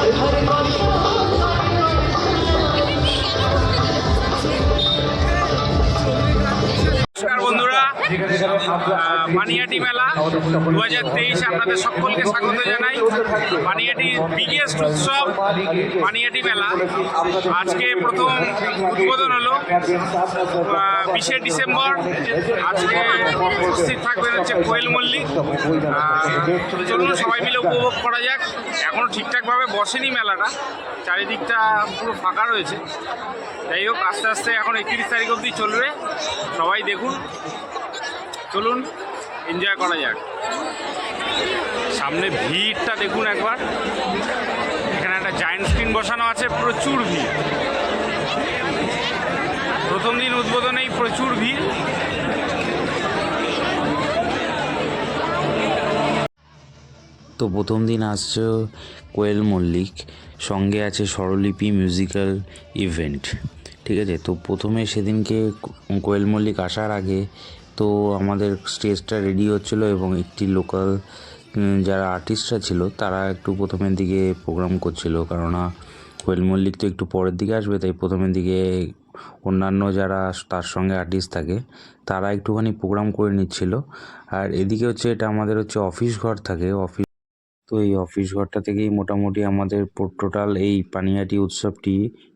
Hare Hare Hare Hare Panihati মেলা দু হাজার তেইশে আপনাদের সকলকে স্বাগত জানাই। পানিহাটির বিগেস্ট উৎসব পানিহাটি মেলা। আজকে প্রথম উদ্বোধন হলো বিশে ডিসেম্বর। আজকে উপস্থিত থাকবেন হচ্ছে কোয়েল মল্লিক। চলুন সবাই মিলে উপভোগ করা যাক। এখনও ঠিকঠাকভাবে বসেনি মেলাটা। চারিদিকটা পুরো ফাঁকা রয়েছে। যাই হোক আস্তে আস্তে এখন একত্রিশ তারিখ অবধি চলবে। সবাই দেখুন। চলুন এনজয় করা যাক। সামনে ভিড়টা দেখুন একবার। এখানে একটা জায়েন্ট স্ক্রিন বসানো আছে, প্রচুর ভিড়। প্রথম দিন উদ্বোধনেই প্রচুর ভিড়। তো প্রথম দিন আসছে কোয়েল মল্লিক, সঙ্গে আছে স্বরলিপি মিউজিক্যাল ইভেন্ট ঠিক আছে? তো প্রথমে সেদিনকে কোয়েল মল্লিক আসার আগে তো আমাদের স্টেজটা রেডি হচ্ছিল এবং একটি লোকাল যারা আর্টিস্টরা ছিল, তারা একটু প্রথমের দিকে প্রোগ্রাম করছিল। কেননা কোয়েল মল্লিক তো একটু পরের দিকে আসবে, তাই প্রথমের দিকে অন্যান্য যারা তার সঙ্গে আর্টিস্ট থাকে, তারা একটুখানি প্রোগ্রাম করে নিচ্ছিল। আর এদিকে হচ্ছে, এটা আমাদের হচ্ছে অফিস ঘর থাকে। অফিস তো এই অফিস ঘরটা থেকেই মোটামুটি আমাদের টোটাল এই পানিহাটি উৎসবটি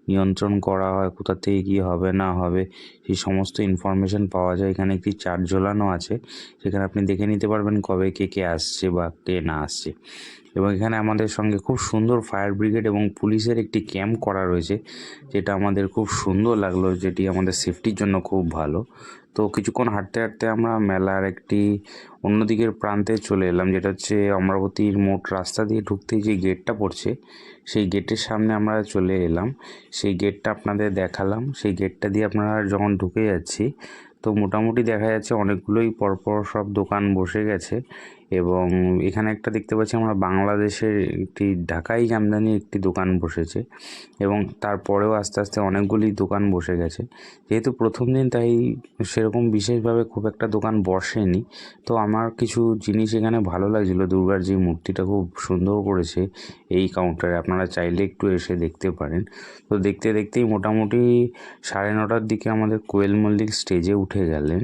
নিয়ন্ত্রণ করা হয়, কোথা থেকে কী হবে, না হবে, সেই সমস্ত ইনফরমেশন পাওয়া যায়। এখানে একটি চার্ট ঝোলানো আছে, সেখানে আপনি দেখে নিতে পারবেন কবে কে কে আসছে বা কে না আসছে। এবং এখানে আমাদের সঙ্গে খুব সুন্দর ফায়ার ব্রিগেড এবং পুলিশের একটি ক্যাম্প করা রয়েছে, যেটা আমাদের খুব সুন্দর লাগল, যেটি আমাদের সেফটির জন্য খুব ভালো। তো কিছুক্ষণ হাঁটতে হাঁটতে আমরা মেলার একটি অন্যদিকের প্রান্তে চলে এলাম, যেটা হচ্ছে অমরাবতীর মোট রাস্তা দিয়ে ঢুকতে যে গেটটা পড়ছে, সেই গেটের সামনে আমরা চলে এলাম। সেই গেটটা আপনাদের দেখালাম। সেই গেটটা দিয়ে আপনারা যখন ঢুকে যাচ্ছি, তো মোটামুটি দেখা যাচ্ছে অনেকগুলোই পরপর সব দোকান বসে গেছে। এবং এখানে একটা দেখতে পাচ্ছি আমরা বাংলাদেশের একটি ঢাকাই জামদানি একটি দোকান বসেছে এবং তারপরেও আস্তে আস্তে অনেকগুলি দোকান বসে গেছে। যেহেতু প্রথম দিন তাই সেরকম বিশেষভাবে খুব একটা দোকান বসেনি। তো আমার কিছু জিনিস এখানে ভালো লাগছিল। দুর্গার যে মূর্তিটা খুব সুন্দর করেছে এই কাউন্টারে আপনারা চাইলে একটু এসে দেখতে পারেন। তো দেখতে দেখতেই মোটামুটি সাড়ে নটার দিকে আমাদের কোয়েল মল্লিক স্টেজে উঠে গেলেন।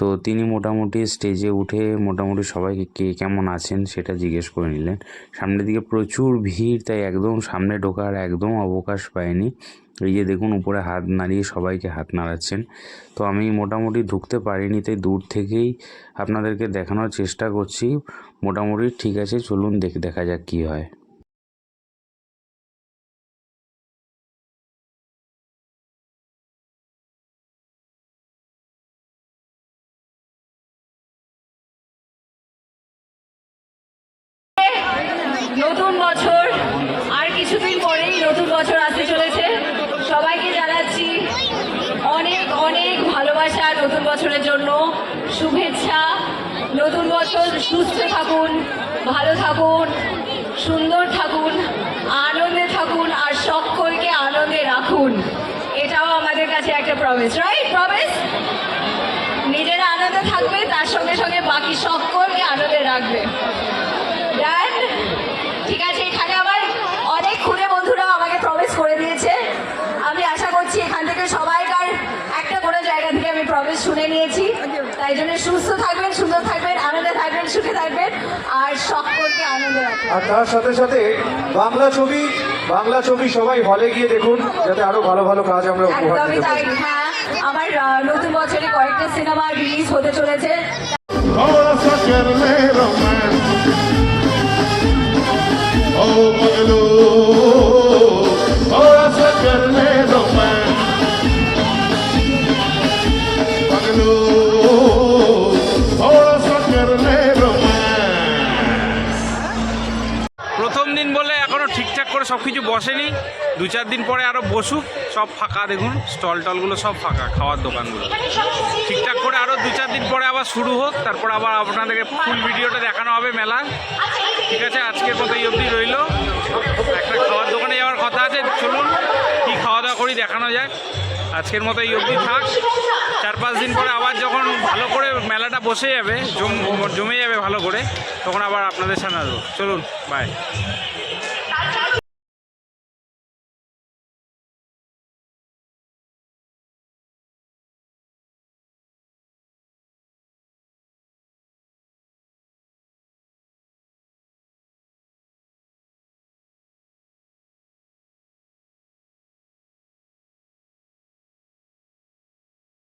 তো তিনি মোটামুটি স্টেজে উঠে মোটামুটি সবাইকে কে কেমন আছেন সেটা জিজ্ঞেস করে নিলেন। সামনের দিকে প্রচুর ভিড়, তাই একদম সামনে ঢোকার একদম অবকাশ পায়নি। এই যে দেখুন, উপরে হাত নাড়িয়ে সবাইকে হাত নাড়াচ্ছেন। তো আমি মোটামুটি ঢুকতে পারিনি, তাই দূর থেকেই আপনাদেরকে দেখানোর চেষ্টা করছি। মোটামুটি ঠিক আছে, চলুন দেখ, দেখা যাক কী হয়। বছর আর কিছুদিন পরেই নতুন বছর আসতে চলেছে। সবাইকে জানাচ্ছি অনেক অনেক ভালোবাসা নতুন বছরের জন্য। শুভেচ্ছা। নতুন বছর সুস্থ থাকুন, ভালো থাকুন, সুন্দর থাকুন, আনন্দে থাকুন, আর সকলকে আনন্দে রাখুন। এটাও আমাদের কাছে একটা প্রমিস রাইট প্রমিস নিজেরা আনন্দে থাকবে, তার সঙ্গে সঙ্গে বাকি সকলকে আনন্দে রাখবে ডান ঠিক আছে এখানে আমার অনেক খুনে বন্ধুরা আমাকে প্রমিস করে দিয়েছে আমি আশা করছি এখান থেকে সবাইকার একটা কোনো জায়গা প্রমিস শুনে নিয়েছি। তাই জন্য সুস্থ থাকবেন সুন্দর থাকবেন আনন্দে থাকবেন সুখে থাকবেন আর সকলকে আনন্দে রাখবেন। আর তার সাথে সাথে বাংলা ছবি বাংলা ছবি সবাই হলে গিয়ে দেখুন যাতে আরও ভালো ভালো কাজ আমরা উপহার দিতে পারি। হ্যাঁ আমার নতুন বছরে কয়েকটা সিনেমা রিলিজ হতে চলেছে। প্রথম দিন বলে এখনও ঠিকঠাক করে সব কিছু বসেনি। দু চার দিন পরে আরও বসুক, সব ফাঁকা দেখুন, স্টল টলগুলো সব ফাঁকা, খাওয়ার দোকানগুলো। ঠিকঠাক করে আরও দু চার দিন পরে আবার শুরু হোক, তারপর আবার আপনাদেরকে ফুল ভিডিওটা দেখানো হবে মেলার। ঠিক আছে, আজকের মতো এই অবধি রইল। একটা খাওয়ার দোকানে যাওয়ার কথা আছে, চলুন কী খাওয়া দাওয়া করি দেখানো যাক। আজকের মতো এই অবধি থাক। দিন পরে আবার যখন ভালো করে মেলাটা বসে যাবে, জমে যাবে ভালো করে, তখন আবার আপনাদের সামনে আসব। চলুন বাই